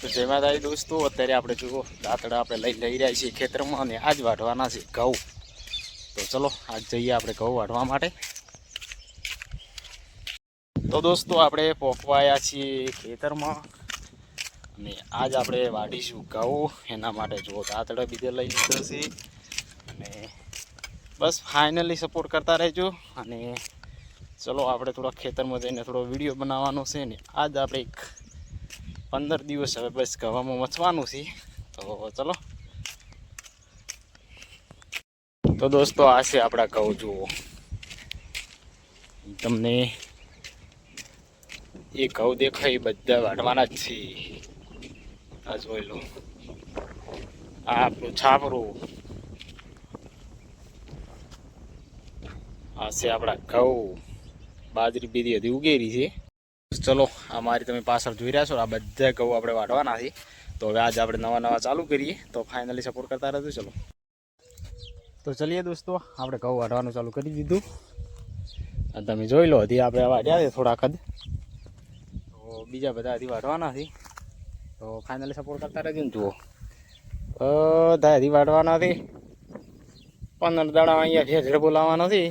તો જેમાં તારી દોસ્તો, અત્યારે આપણે જુઓ, દાંતડા આપણે લઈ લઈ રહ્યા છીએ ખેતરમાં અને આજ વાઢવાના છે ઘઉં. તો ચલો, આજ જઈએ આપણે ઘઉં વાઢવા માટે. તો દોસ્તો, આપણે પોકવાયા છીએ ખેતરમાં અને આજ આપણે વાઢીશું ઘઉં. એના માટે જુઓ, દાંતડા બીજે લઈ લીધો છે. અને બસ ફાઇનલી સપોર્ટ કરતા રહેજો. અને ચલો, આપણે થોડા ખેતરમાં જઈને થોડો વીડિયો બનાવવાનો છે ને આજ આપણે એક પંદર દિવસ હવે બસ ગવામાં મચવાનું છે. તો ચલો. તો દોસ્તો આ છે આપણા ઘઉં, જુઓ. તમને એ ઘઉં દેખાય બધા વાઢવાના જ છે. આ જોઈ લો. આ આપણું છાપરું. આ છે આપણા ઘઉં. બાજરી બીજી હજી ઉગેરી છે. ચલો, આ મારી તમે પાછળ જોઈ રહ્યા છો આ બધા ઘઉં આપણે વાઢવાના છે. તો હવે આજે આપણે નવા નવા ચાલુ કરીએ. તો ફાઇનલી સપોર્ટ કરતા રહેજો, ચલો. તો ચલીએ દોસ્તો, આપણે ઘઉં વાઢવાનું ચાલુ કરી દીધું. અને તમે જોઈ લો, હજી આપણે વાઢ્યા છે થોડાક જ તો બીજા બધા હજી વાઢવાના છે. તો ફાઇનલી સપોર્ટ કરતા રહેજો ને જુઓ. બધા હજી વાઢવાના છે. પંદર દાડા અહીંયા ઢેર બોલાવવાનો છે.